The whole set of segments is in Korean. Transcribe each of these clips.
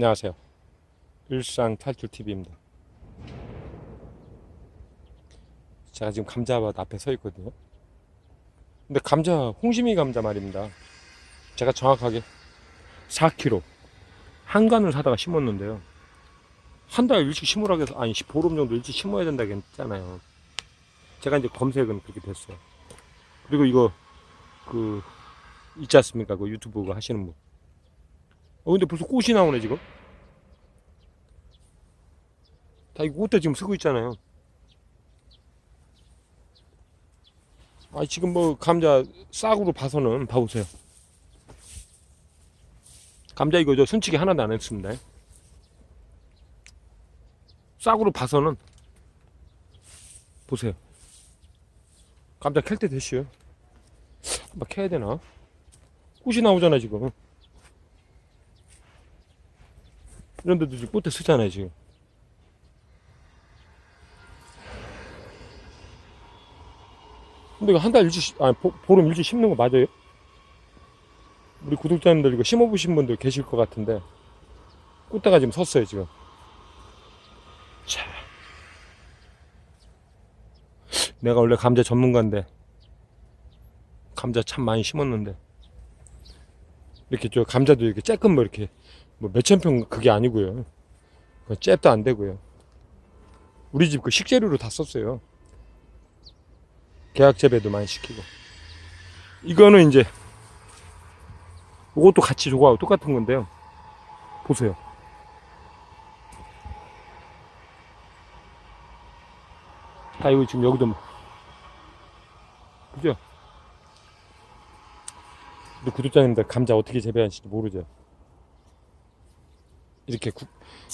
안녕하세요. 일상 탈출 TV입니다. 제가 지금 감자밭 앞에 서 있거든요. 근데 감자, 홍심이 감자 말입니다. 제가 정확하게 4kg 한간을 사다가 심었는데요. 한 달 일찍 심으라고 해서, 아니, 보름 정도 일찍 심어야 된다고 했잖아요. 제가 이제 검색은 그렇게 됐어요. 그리고 이거, 그, 있지 않습니까? 그 유튜브 하시는 분. 어, 근데 벌써 꽃이 나오네, 지금. 다 이거 꽃대 지금 쓰고 있잖아요. 아, 지금 뭐, 감자 싹으로 봐서는, 봐보세요. 감자 이거 저 순치기 하나도 안 했습니다. 싹으로 봐서는, 보세요. 감자 캘때 됐어요. 한번 캐야 되나? 꽃이 나오잖아, 지금. 이런 데도 지금 꽃대 쓰잖아요, 지금. 근데 이거 한달 심- 아니, 보, 보름 일찍 심는 거 맞아요? 우리 구독자님들 이거 심어보신 분들 계실 것 같은데, 꽃대가 지금 섰어요, 지금. 자. 내가 원래 감자 전문가인데, 감자 참 많이 심었는데, 이렇게 저 감자도 이렇게 쬐끔 뭐 이렇게, 뭐 몇천 평 그게 아니고요. 잽도 안 되고요. 우리 집 그 식재료로 다 썼어요. 계약 재배도 많이 시키고. 이거는 이제 이것도 같이 저거하고 똑같은 건데요. 보세요. 다 이거 지금 여기도 뭐- 그죠? 근데 구독자님들 감자 어떻게 재배하는지 모르죠. 이렇게 구-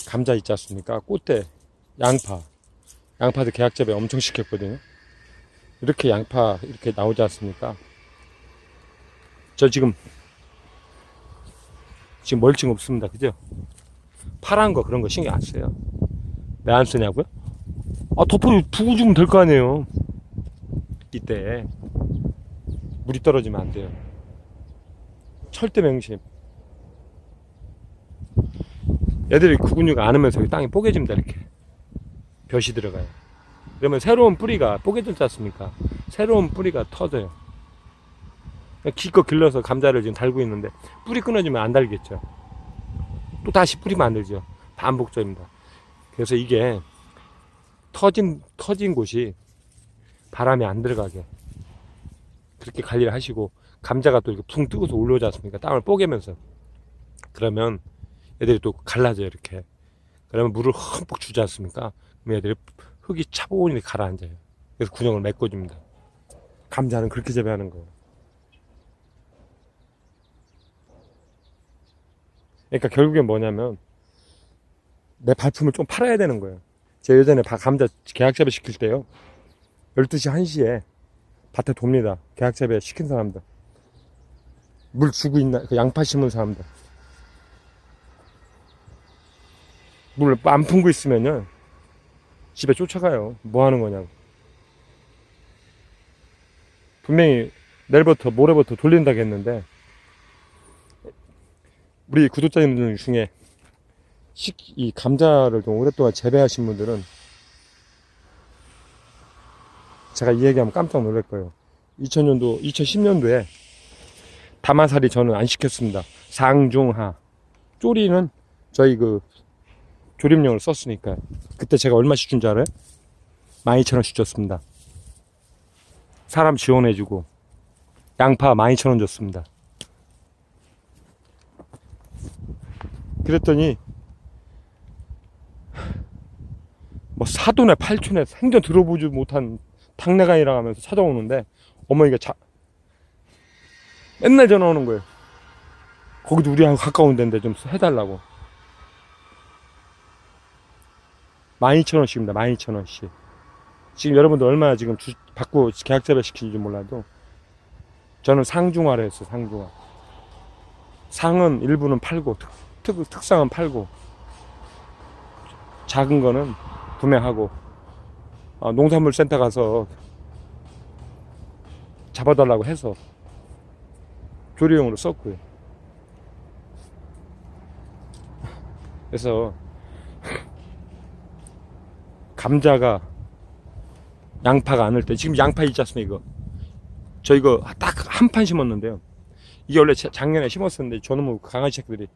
감자 있지 않습니까? 꽃대, 양파. 양파도 계약 재배 엄청 시켰거든요. 이렇게 양파 이렇게 나오지 않습니까? 저 지금 지금 멀칭 없습니다. 그죠? 파란 거 그런 거 신경 안 써요. 왜 안 쓰냐고요? 아, 덮어 부고 주면 될 거 아니에요. 이때 물이 떨어지면 안 돼요. 철대 맹심. 애들이 구근육 안으면서 땅이 뽀개집니다. 이렇게 벼시 들어가요. 그러면 새로운 뿌리가 뽀개질지 않습니까? 새로운 뿌리가 터져요. 기껏 길러서 감자를 지금 달고 있는데 뿌리 끊어지면 안 달겠죠. 또 다시 뿌리면 안 되죠. 반복적입니다. 그래서 이게 터진 터진 곳이 바람이 안 들어가게 그렇게 관리를 하시고 감자가 또 이렇게 붕 뜨고서 올라오지 않습니까? 땅을 뽀개면서 그러면 애들이 또 갈라져요 이렇게 그러면 물을 흠뻑 주지 않습니까? 그럼 애들이 흙이 차분히 가라앉아요. 그래서 군형을 메꿔줍니다. 감자는 그렇게 재배하는 거예요. 그러니까 결국엔 뭐냐면 내 발품을 좀 팔아야 되는 거예요. 제가 예전에 바- 감자 계약 재배 시킬 때요. 12시 1시에 밭에 돕니다. 계약 재배 시킨 사람들. 물 주고 있나, 그 양파 심은 사람들. 물 안 품고 있으면요. 집에 쫓아가요. 뭐 하는 거냐고. 분명히 내일부터 모레부터 돌린다고 했는데 우리 구독자님들 중에 식, 이 감자를 좀 오랫동안 재배하신 분들은 제가 이 얘기하면 깜짝 놀랄 거예요. 2000년도, 2010년도에 다마살이 저는 안 시켰습니다. 상중하. 쪼리는 저희 그 조림용을 썼으니까. 그때 제가 얼마씩 준 줄 알아요? 12,000원씩 줬습니다. 사람 지원해주고, 양파 12,000원 줬습니다. 그랬더니, 뭐 사돈에 팔촌에 생전 들어보지 못한 탕내간이라 하면서 찾아오는데, 어머니가 자, 맨날 전화 오는 거예요. 거기도 우리하고 가까운 데인데 좀 해달라고. 12,000원씩입니다. 12,000원씩. 지금 여러분들 얼마나 지금 주, 받고 계약 재배 시키는지 몰라도 저는 상중화를 했어요. 상중화. 상은 일부는 팔고 특, 특, 특상은 팔고 작은 거는 구매하고 어, 농산물 센터 가서 잡아달라고 해서 조리용으로 썼고요. 그래서 감자가 양파가 안올때 지금 양파 있지 않습니까 이거? 저 이거 딱 한 판 심었는데요. 이게 원래 자- 작년에 심었었는데 저놈의 강아지 새끼들이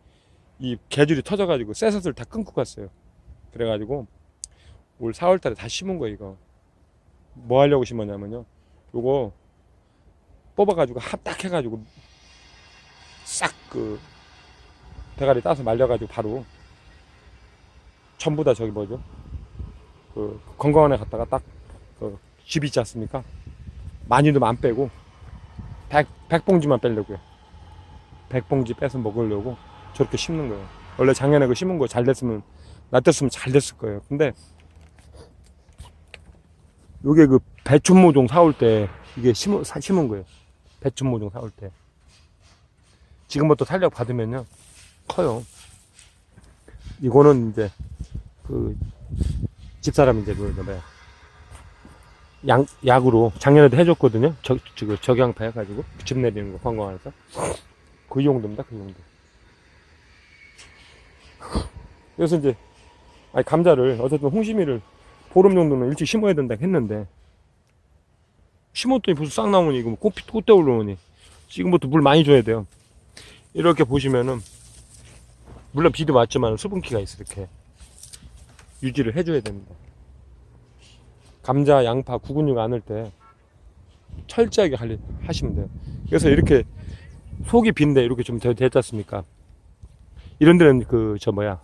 이 개줄이 터져가지고 쇠섯을 다 끊고 갔어요. 그래가지고 올 4월달에 다시 심은 거예요 이거. 뭐 하려고 심었냐면요. 요거 뽑아가지고 합딱 해가지고 싹 그 대가리 따서 말려가지고 바로 전부 다 저기 뭐죠 그 건강원에 갔다가 딱그 집 있지 않습니까? 많이 넣으면 안 빼고 백, 백봉지만 빼려고요. 백봉지 빼서 먹으려고 저렇게 심는 거예요. 원래 작년에 그 심은 거 잘 됐으면 놔뒀으면 잘 됐을 거예요. 근데 요게 그 배춘모종 사올 때 이게 심은, 사- 심은 거예요. 배춘모종 사올 때. 지금부터 탄력 받으면요. 커요. 이거는 이제 그 집사람이 이제 그 뭐야 양 약으로 작년에도 해줬거든요. 저, 저, 그 적양파 해가지고 즙 내리는 거 관광에서. 그 정도입니다 그 정도. 그래서 이제 아니 감자를 어쨌든 홍시미를 보름 정도는 일찍 심어야 된다 했는데 심었더니 벌써 싹 나오니 이거 꽃, 꽃대 올라오니 지금부터 물 많이 줘야 돼요. 이렇게 보시면은 물론 비도 맞지만 수분기가 있어 이렇게 유지를 해줘야 됩니다 감자, 양파, 구근육 안을 때 철저하게 하시면 돼요 그래서 이렇게 속이 빈데 이렇게 좀 되- 됐지 않습니까 이런 데는 그 저 뭐야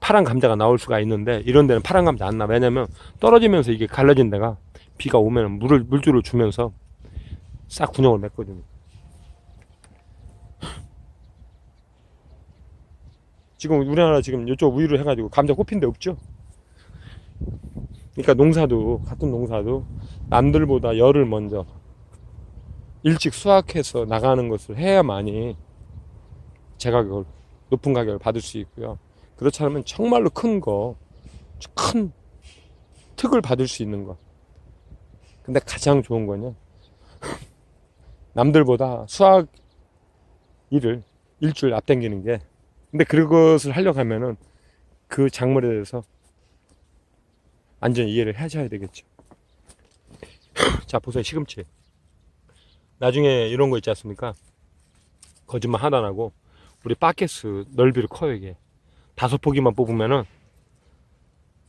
파란 감자가 나올 수가 있는데 이런 데는 파란 감자 안 나. 왜냐면 떨어지면서 이게 갈라진 데가 비가 오면 물을 물줄을 주면서 싹 군형을 맺거든요. 지금 우리나라 지금 이쪽 우유를 해가지고 감자 꼽힌 데 없죠. 그러니까 농사도 같은 농사도 남들보다 열을 먼저 일찍 수확해서 나가는 것을 해야만이 제 가격을 높은 가격을 받을 수 있고요. 그렇지 않으면 정말로 큰 거, 큰 특을 받을 수 있는 거. 근데 가장 좋은 거는 남들보다 수학 일을 일주일 앞당기는 게 근데 그것을 하려고 하면은 그 작물에 대해서 완전히 이해를 하셔야 되겠죠. 자, 보세요. 시금치. 나중에 이런 거 있지 않습니까? 거짓말 안 하고 우리 바켓스 넓이를 커요, 이게. 다섯 포기만 뽑으면은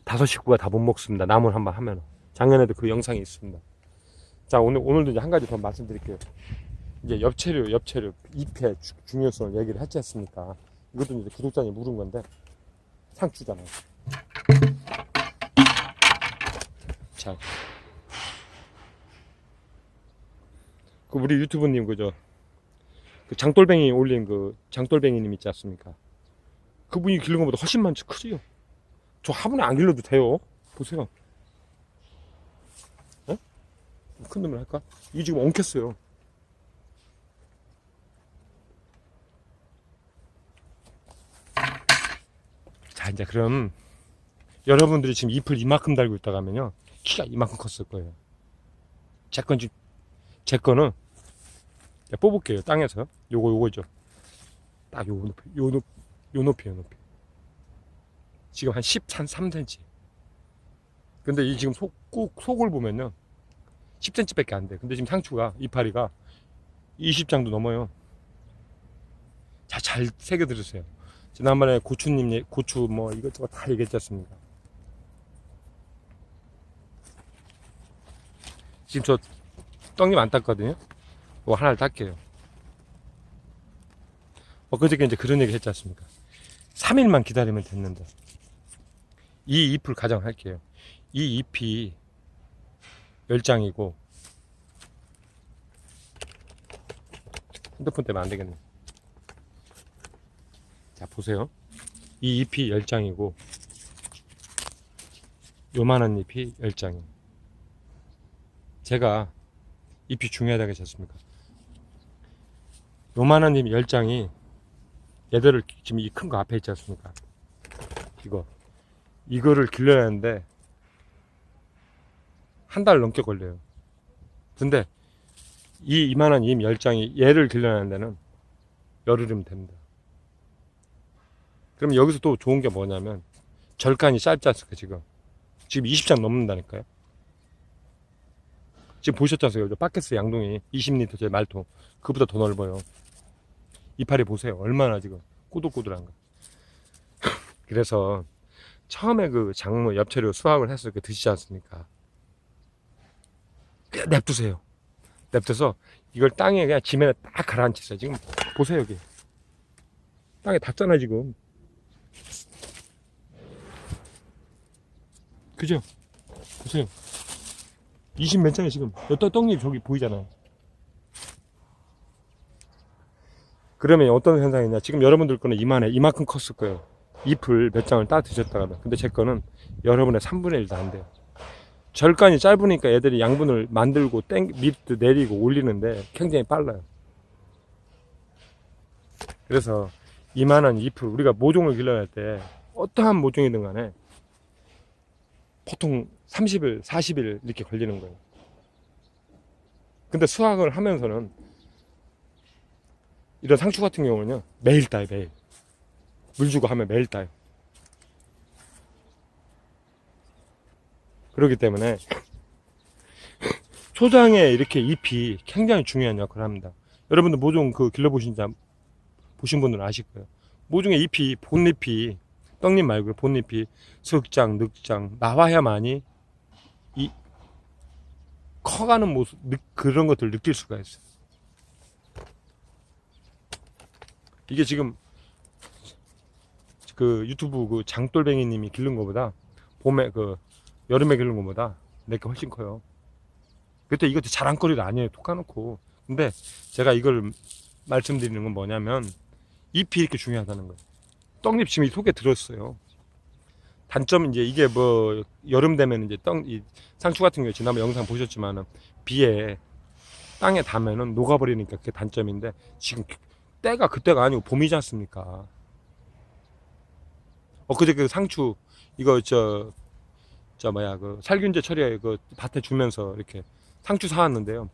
다섯 식구가 다 못 먹습니다. 나물 한 번 하면은. 작년에도 그 영상이 있습니다. 자, 오늘, 오늘도 이제 한 가지 더 말씀드릴게요. 이제 엽채류, 엽채류, 잎의 주- 중요성을 얘기를 했지 않습니까? 이것도 이제 구독자님 물은 건데, 상추잖아요. 자. 그 우리 유튜브님 그저 그 장돌뱅이 올린 그 장돌뱅이님 있지 않습니까? 그분이 기른 것보다 훨씬 많지 크지요. 저 화분에 안 길러도 돼요. 보세요. 어? 큰 놈을 할까? 이게 지금 엉켰어요. 이제 그럼 여러분들이 지금 잎을 이만큼 달고 있다가 하면요 키가 이만큼 컸을 거예요. 제 건 제 거는 뽑을게요 땅에서 요거 요거죠. 딱 요 높이 요 높이 요 높이 요 높이. 지금 한 13, 3cm. 근데 이 지금 속, 꼭 속을 보면요. 10cm 밖에 안 돼. 근데 지금 상추가, 이파리가 20장도 넘어요. 자, 잘 새겨 들으세요. 지난번에 고추님, 얘- 고추 뭐 이것저것 다 얘기했지 않습니까? 지금 저 떡잎 안 땄거든요? 뭐 하나를 딸게요. 엊그저께 이제 그런 얘기 했지 않습니까? 3일만 기다리면 됐는데. 이 잎을 가정할게요. 이 잎이 열장이고 핸드폰 때문에 안 되겠네. 자 보세요. 이 잎이 열장이고 요만한 잎이 열장이에요. 제가 잎이 중요하다고 했었습니까? 요만한 잎 열장이 얘들을 지금 이 큰 거 앞에 있지 않습니까? 이거 이거를 길러야 하는데 한 달 넘게 걸려요. 근데 이 이만한 임 열장이 얘를 길러야 하는 데는 열흘이면 됩니다. 그럼 여기서 또 좋은 게 뭐냐면 절간이 짧지 않습니까 지금? 지금 20장 넘는다니까요. 지금 않습니까 바켓스 양동이 20리터 제 말통. 그보다 더 넓어요. 이파리 보세요. 얼마나 지금 꼬들꼬들한가 그래서 처음에 그 작물 엽채로 수확을 해서 이렇게 드시지 않습니까? 그냥 냅두세요. 냅둬서 이걸 땅에 그냥 지면에 딱 가라앉히세요. 지금 보세요 여기. 땅에 닿잖아 지금 그죠? 보세요. 20 몇 장이 지금 여기 떡잎 저기 보이잖아요. 그러면 어떤 현상이 냐 지금 여러분들 거는 이만해 이만큼 컸을 거예요. 잎을 몇 장을 따 드셨다가 근데 제 거는 여러분의 3분의 1도 안 돼요. 절간이 짧으니까 애들이 양분을 만들고 땡 밑도 내리고 올리는데 굉장히 빨라요. 그래서 이만한 잎을 우리가 모종을 길러낼 때 어떠한 모종이든 간에 보통 30일, 40일 이렇게 걸리는 거예요. 근데 수확을 하면서는 이런 상추 같은 경우는요, 매일 따요, 매일. 물 주고 하면 매일 따요. 그렇기 때문에 초장에 이렇게 잎이 굉장히 중요한 역할을 합니다. 여러분들 모종 그 길러보신 자 보신 분들은 아실 거예요. 모종의 잎이 본잎이 떡잎 말고 본잎이 석장, 늑장 나와야만이 이 커가는 모습 느- 그런 것들 을 느낄 수가 있어요. 이게 지금 그 유튜브 그 장돌뱅이님이 기른 것보다 봄에 그 여름에 기른 것보다 내게 훨씬 커요. 그때 이것도 자랑거리가 아니에요. 톡 까놓고. 근데 제가 이걸 말씀드리는 건 뭐냐면 잎이 이렇게 중요하다는 거예요. 떡잎 지금 이 속에 들었어요. 단점 이제 이게 뭐 여름 되면 이제 떡 이 상추 같은 경우 지난번 영상 보셨지만은 비에 땅에 닿으면은 녹아버리니까 그게 단점인데 지금 때가 그때가 아니고 봄이지 않습니까? 엊그제 그 상추 이거 저 저 뭐야 그 살균제 처리해 그 밭에 주면서 이렇게 상추 사왔는데요.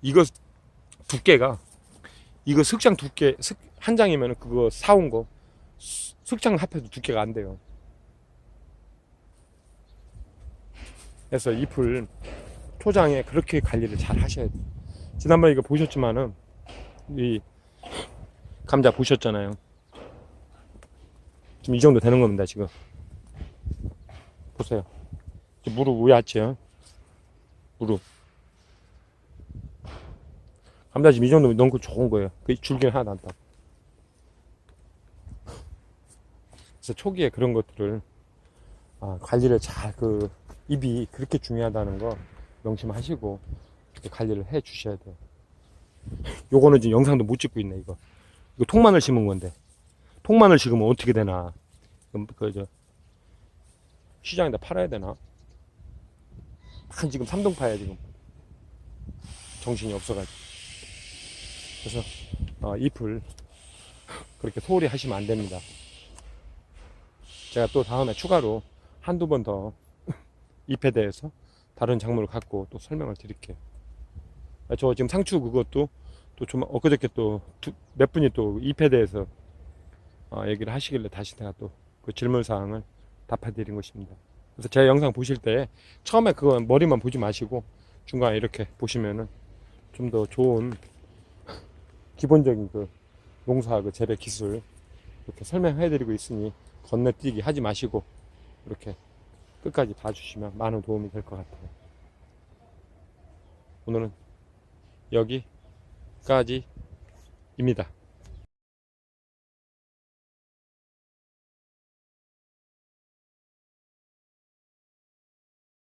이거 두께가 이거 석장 두께 석- 한 장이면 그거 사온 거 수- 석장 합해도 두께가 안 돼요. 그래서 잎을 초장에 그렇게 관리를 잘 하셔야 돼요. 지난번에 이거 보셨지만은 이 감자 보셨잖아요. 지금 이 정도 되는 겁니다. 지금 보세요. 무릎 왔죠. 무릎. 감자 지금 이 정도 넣고 좋은 거예요. 그 줄기는 하나도 안 따. 그래서 초기에 그런 것들을 아, 관리를 잘 그 입이 그렇게 중요하다는 거 명심하시고 관리를 해 주셔야 돼요. 요거는 지금 영상도 못 찍고 있네 이거. 이거 통마늘 심은 건데 통마늘 심으면 어떻게 되나? 그저 시장에다 팔아야 되나? 한 지금 삼동파야 지금 정신이 없어가지고 그래서 어, 잎을 그렇게 소홀히 하시면 안 됩니다. 제가 또 다음에 추가로 한두 번 더 잎에 대해서 다른 작물을 갖고 또 설명을 드릴게요. 아, 저 지금 상추 그것도 또 좀 엊그저께 또 몇 분이 또 잎에 대해서 어, 얘기를 하시길래 다시 내가 또 그 질문 사항을 답해 드린 것입니다. 그래서 제 영상 보실 때 처음에 그거 머리만 보지 마시고 중간에 이렇게 보시면은 좀 더 좋은 기본적인 그 농사 그 재배 기술 이렇게 설명해 드리고 있으니 건너뛰기 하지 마시고 이렇게 끝까지 봐주시면 많은 도움이 될 것 같아요. 오늘은 여기까지입니다.